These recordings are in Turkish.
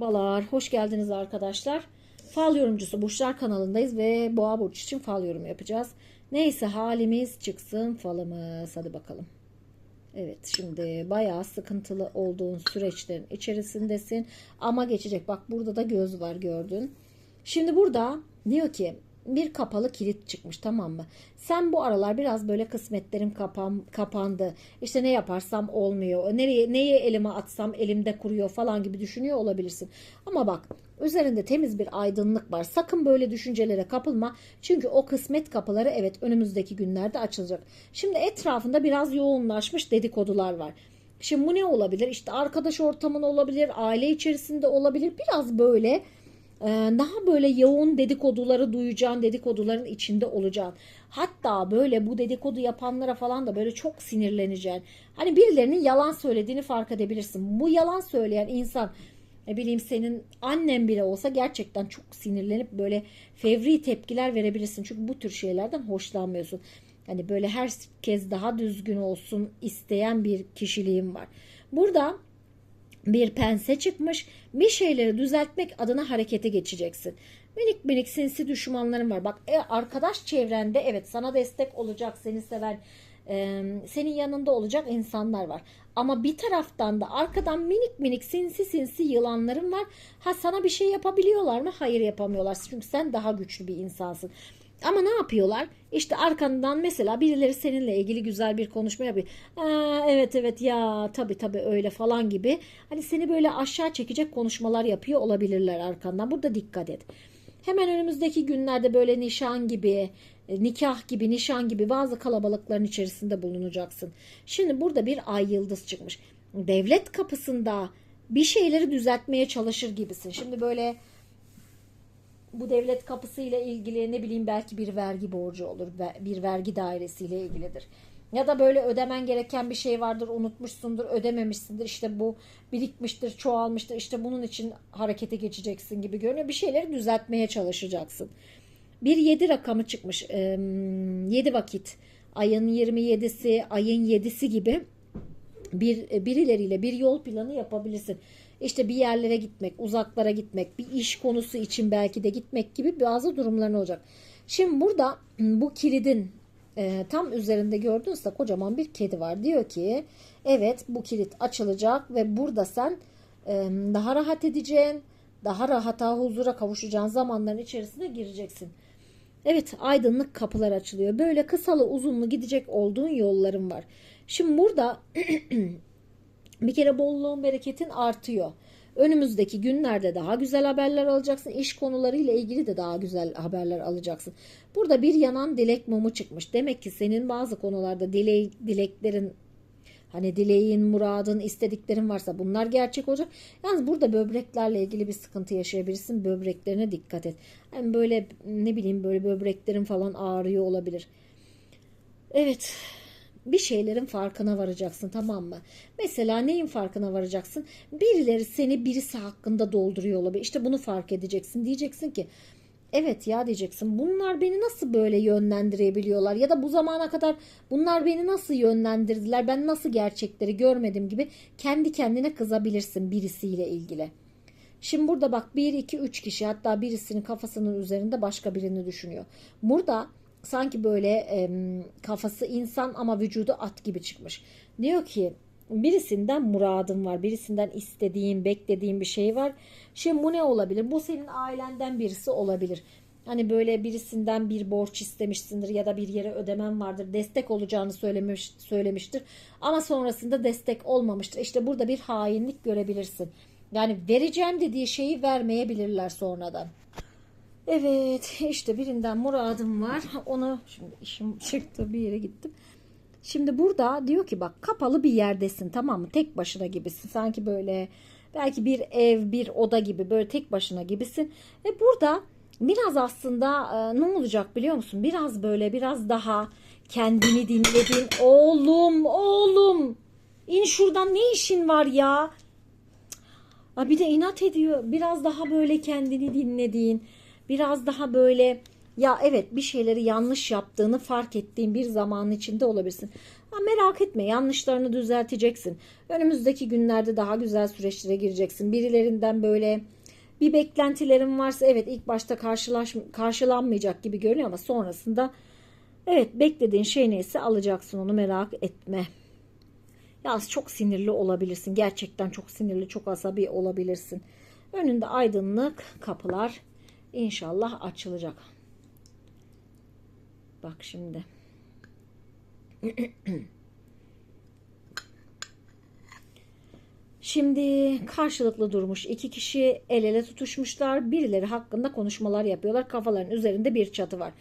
Merhabalar, hoş geldiniz arkadaşlar. Fal yorumcusu Burçlar kanalındayız ve Boğa Burç için fal yorumu yapacağız. Neyse halimiz çıksın falımız. Hadi bakalım. Evet şimdi bayağı sıkıntılı olduğun süreçlerin içerisindesin. Ama geçecek. Bak burada da göz var gördün. Şimdi burada diyor ki bir kapalı kilit çıkmış tamam mı? Sen bu aralar biraz böyle kısmetlerim kapan, kapandı. İşte ne yaparsam olmuyor. Nereye neye elime atsam elimde kuruyor falan gibi düşünüyor olabilirsin. Ama bak üzerinde temiz bir aydınlık var. Sakın böyle düşüncelere kapılma. Çünkü o kısmet kapıları evet önümüzdeki günlerde açılacak. Şimdi etrafında biraz yoğunlaşmış dedikodular var. Şimdi bu ne olabilir? İşte arkadaş ortamın olabilir, aile içerisinde olabilir. Biraz böyle daha böyle yoğun dedikoduları duyacağın dedikoduların içinde olacaksın. Hatta böyle bu dedikodu yapanlara falan da böyle çok sinirleneceksin. Hani birilerinin yalan söylediğini fark edebilirsin. Bu yalan söyleyen insan ne bileyim senin annen bile olsa gerçekten çok sinirlenip böyle fevri tepkiler verebilirsin. Çünkü bu tür şeylerden hoşlanmıyorsun. Hani böyle herkes daha düzgün olsun isteyen bir kişiliğim var. Burada bir pense çıkmış. Bir şeyleri düzeltmek adına harekete geçeceksin. Minik minik sinsi düşmanların var. Bak e, arkadaş çevrende evet sana destek olacak, seni seven, e, senin yanında olacak insanlar var. Ama bir taraftan da arkadan minik minik sinsi sinsi yılanların var. Ha sana bir şey yapabiliyorlar mı? Hayır yapamıyorlar. Çünkü sen daha güçlü bir insansın. Ama ne yapıyorlar? İşte arkandan mesela birileri seninle ilgili güzel bir konuşma yapıyor. Evet evet ya tabii tabii öyle falan gibi. Hani seni böyle aşağı çekecek konuşmalar yapıyor olabilirler arkandan. Burada dikkat et. Hemen önümüzdeki günlerde böyle nişan gibi, e, nikah gibi, nişan gibi bazı kalabalıkların içerisinde bulunacaksın. Şimdi burada bir ay yıldız çıkmış. Devlet kapısında bir şeyleri düzeltmeye çalışır gibisin. Şimdi böyle bu devlet kapısıyla ilgili ne bileyim belki bir vergi borcu olur. Bir vergi dairesiyle ilgilidir. Ya da böyle ödemen gereken bir şey vardır unutmuşsundur ödememişsindir işte bu birikmiştir çoğalmıştır işte bunun için harekete geçeceksin gibi görünüyor. Bir şeyleri düzeltmeye çalışacaksın. Bir 7 rakamı çıkmış 7 vakit ayın 27'si ayın 7'si gibi bir birileriyle bir yol planı yapabilirsin. İşte bir yerlere gitmek, uzaklara gitmek, bir iş konusu için belki de gitmek gibi bazı durumların olacak. Şimdi burada bu kilidin e, tam üzerinde gördüğünüzde kocaman bir kedi var. Diyor ki evet bu kilit açılacak ve burada sen e, daha rahat edeceksin, daha rahata, huzura kavuşacağın zamanların içerisine gireceksin. Evet aydınlık kapılar açılıyor. Böyle kısalı uzunlu gidecek olduğun yolların var. Şimdi burada bir kere bolluğun bereketin artıyor. Önümüzdeki günlerde daha güzel haberler alacaksın. İş konularıyla ilgili de daha güzel haberler alacaksın. Burada bir yanan dilek mumu çıkmış. Demek ki senin bazı konularda dile, dileklerin hani dileğin, muradın, istediklerin varsa bunlar gerçek olacak. Yalnız burada böbreklerle ilgili bir sıkıntı yaşayabilirsin. Böbreklerine dikkat et. Yani böyle ne bileyim böyle böbreklerin falan ağrıyor olabilir. Evet bir şeylerin farkına varacaksın tamam mı? Mesela neyin farkına varacaksın? Birileri seni birisi hakkında dolduruyor olabilir. İşte bunu fark edeceksin. Diyeceksin ki evet ya diyeceksin. Bunlar beni nasıl böyle yönlendirebiliyorlar? Ya da bu zamana kadar bunlar beni nasıl yönlendirdiler? Ben nasıl gerçekleri görmedim gibi kendi kendine kızabilirsin birisiyle ilgili. Şimdi burada bak 1, 2, 3 kişi hatta birisinin kafasının üzerinde başka birini düşünüyor. Burada sanki böyle e, kafası insan ama vücudu at gibi çıkmış. Diyor ki birisinden muradım var, birisinden istediğin, beklediğin bir şey var. Şimdi bu ne olabilir? Bu senin ailenden birisi olabilir. Hani böyle birisinden bir borç istemişsindir ya da bir yere ödemen vardır. Destek olacağını söylemiş, söylemiştir. Ama sonrasında destek olmamıştır. İşte burada bir hainlik görebilirsin. Yani vereceğim dediği şeyi vermeyebilirler sonradan. Evet işte birinden muradım var. Onu şimdi işim çıktı bir yere gittim. Şimdi burada diyor ki bak kapalı bir yerdesin tamam mı? Tek başına gibisin. Sanki böyle belki bir ev bir oda gibi böyle tek başına gibisin. Ve burada biraz aslında e, ne olacak biliyor musun? Biraz böyle biraz daha kendini dinlediğin oğlum oğlum in şuradan ne işin var ya? Bir de inat ediyor. Biraz daha böyle kendini dinlediğin biraz daha böyle ya evet bir şeyleri yanlış yaptığını fark ettiğin bir zamanın içinde olabilirsin. Ha, merak etme yanlışlarını düzelteceksin. Önümüzdeki günlerde daha güzel süreçlere gireceksin. Birilerinden böyle bir beklentilerin varsa evet ilk başta karşılaş, karşılanmayacak gibi görünüyor ama sonrasında evet beklediğin şey neyse alacaksın onu merak etme. Yalnız çok sinirli olabilirsin. Gerçekten çok sinirli, çok asabi olabilirsin. Önünde aydınlık kapılar inşallah açılacak. Bak şimdi. Şimdi karşılıklı durmuş iki kişi el ele tutuşmuşlar. Birileri hakkında konuşmalar yapıyorlar. Kafaların üzerinde bir çatı var.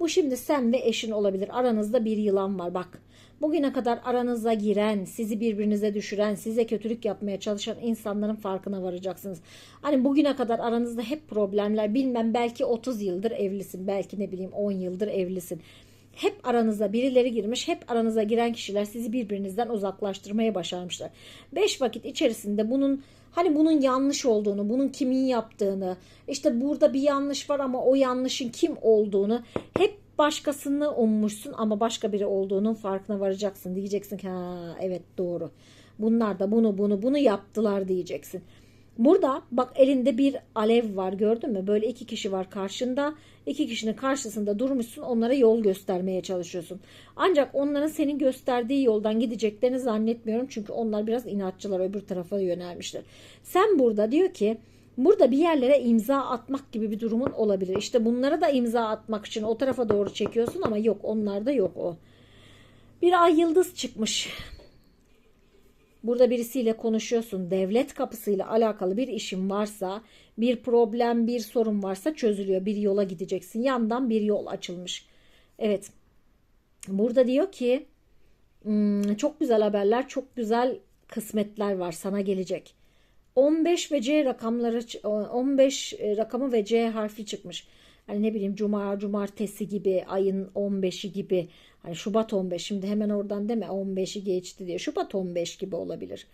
Bu şimdi sen ve eşin olabilir. Aranızda bir yılan var bak. Bugüne kadar aranıza giren, sizi birbirinize düşüren, size kötülük yapmaya çalışan insanların farkına varacaksınız. Hani bugüne kadar aranızda hep problemler, bilmem belki 30 yıldır evlisin, belki ne bileyim 10 yıldır evlisin. Hep aranıza birileri girmiş, hep aranıza giren kişiler sizi birbirinizden uzaklaştırmaya başarmışlar. 5 vakit içerisinde bunun hani bunun yanlış olduğunu, bunun kimin yaptığını, işte burada bir yanlış var ama o yanlışın kim olduğunu hep başkasını ummuşsun ama başka biri olduğunun farkına varacaksın. Diyeceksin ki ha evet doğru. Bunlar da bunu bunu bunu yaptılar diyeceksin. Burada bak elinde bir alev var gördün mü? Böyle iki kişi var karşında. iki kişinin karşısında durmuşsun. Onlara yol göstermeye çalışıyorsun. Ancak onların senin gösterdiği yoldan gideceklerini zannetmiyorum. Çünkü onlar biraz inatçılar öbür tarafa yönelmişler. Sen burada diyor ki Burada bir yerlere imza atmak gibi bir durumun olabilir. İşte bunlara da imza atmak için o tarafa doğru çekiyorsun ama yok onlarda yok o. Bir ay yıldız çıkmış. Burada birisiyle konuşuyorsun. Devlet kapısıyla alakalı bir işin varsa, bir problem, bir sorun varsa çözülüyor. Bir yola gideceksin. Yandan bir yol açılmış. Evet. Burada diyor ki hmm, çok güzel haberler, çok güzel kısmetler var sana gelecek. 15 ve C rakamları 15 e, rakamı ve C harfi çıkmış. Hani ne bileyim cuma, cumartesi gibi, ayın 15'i gibi. Hani Şubat 15 şimdi hemen oradan deme 15'i geçti diye. Şubat 15 gibi olabilir.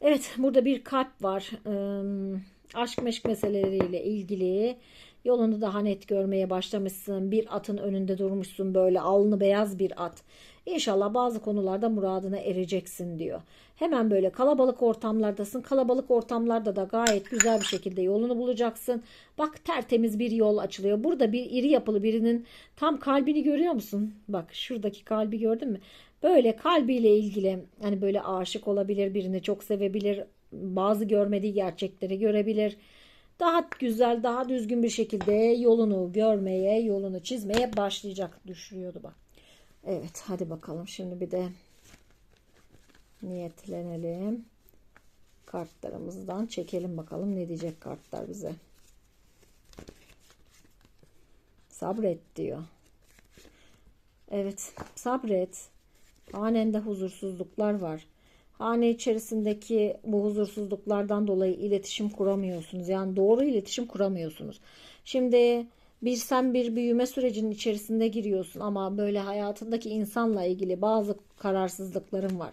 Evet burada bir kalp var. Ee, aşk meşk meseleleriyle ilgili yolunu daha net görmeye başlamışsın. Bir atın önünde durmuşsun böyle alnı beyaz bir at. İnşallah bazı konularda muradına ereceksin diyor. Hemen böyle kalabalık ortamlardasın. Kalabalık ortamlarda da gayet güzel bir şekilde yolunu bulacaksın. Bak tertemiz bir yol açılıyor. Burada bir iri yapılı birinin tam kalbini görüyor musun? Bak şuradaki kalbi gördün mü? Böyle kalbiyle ilgili hani böyle aşık olabilir, birini çok sevebilir, bazı görmediği gerçekleri görebilir. Daha güzel, daha düzgün bir şekilde yolunu görmeye, yolunu çizmeye başlayacak düşürüyordu bak. Evet hadi bakalım şimdi bir de niyetlenelim. Kartlarımızdan çekelim bakalım ne diyecek kartlar bize. Sabret diyor. Evet sabret. Hanende huzursuzluklar var. Hane içerisindeki bu huzursuzluklardan dolayı iletişim kuramıyorsunuz. Yani doğru iletişim kuramıyorsunuz. Şimdi bir sen bir büyüme sürecinin içerisinde giriyorsun ama böyle hayatındaki insanla ilgili bazı kararsızlıkların var.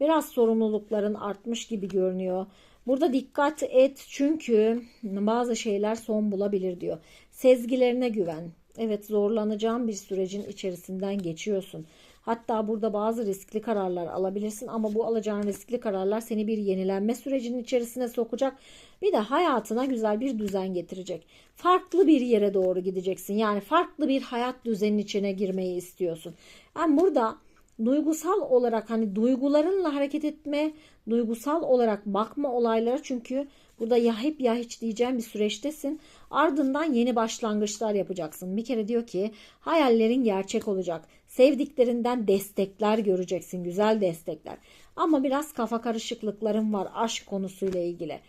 Biraz sorumlulukların artmış gibi görünüyor. Burada dikkat et çünkü bazı şeyler son bulabilir diyor. Sezgilerine güven. Evet zorlanacağın bir sürecin içerisinden geçiyorsun. Hatta burada bazı riskli kararlar alabilirsin ama bu alacağın riskli kararlar seni bir yenilenme sürecinin içerisine sokacak. Bir de hayatına güzel bir düzen getirecek. Farklı bir yere doğru gideceksin. Yani farklı bir hayat düzeninin içine girmeyi istiyorsun. Yani burada duygusal olarak hani duygularınla hareket etme, duygusal olarak bakma olaylara çünkü burada ya hep ya hiç diyeceğim bir süreçtesin. Ardından yeni başlangıçlar yapacaksın. Bir kere diyor ki hayallerin gerçek olacak. Sevdiklerinden destekler göreceksin, güzel destekler. Ama biraz kafa karışıklıkların var aşk konusuyla ilgili.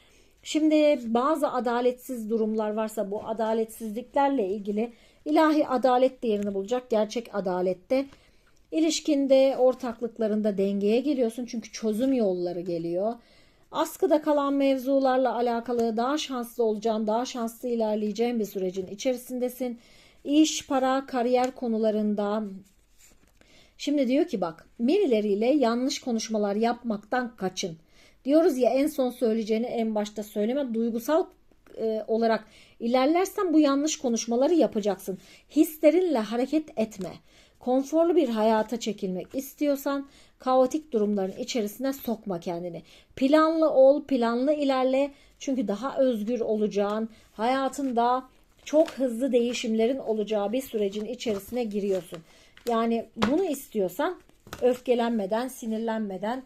Şimdi bazı adaletsiz durumlar varsa bu adaletsizliklerle ilgili ilahi adalet değerini bulacak. Gerçek adalette İlişkinde, ortaklıklarında dengeye geliyorsun çünkü çözüm yolları geliyor. Askıda kalan mevzularla alakalı daha şanslı olacağın, daha şanslı ilerleyeceğin bir sürecin içerisindesin. İş, para, kariyer konularında Şimdi diyor ki bak birileriyle yanlış konuşmalar yapmaktan kaçın. Diyoruz ya en son söyleyeceğini en başta söyleme. Duygusal e, olarak ilerlersen bu yanlış konuşmaları yapacaksın. Hislerinle hareket etme. Konforlu bir hayata çekilmek istiyorsan kaotik durumların içerisine sokma kendini. Planlı ol, planlı ilerle. Çünkü daha özgür olacağın, hayatında çok hızlı değişimlerin olacağı bir sürecin içerisine giriyorsun. Yani bunu istiyorsan öfkelenmeden, sinirlenmeden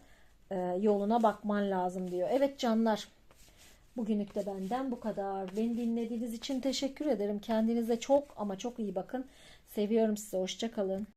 e, yoluna bakman lazım diyor. Evet canlar. Bugünlük de benden bu kadar. Beni dinlediğiniz için teşekkür ederim. Kendinize çok ama çok iyi bakın. Seviyorum sizi. Hoşçakalın.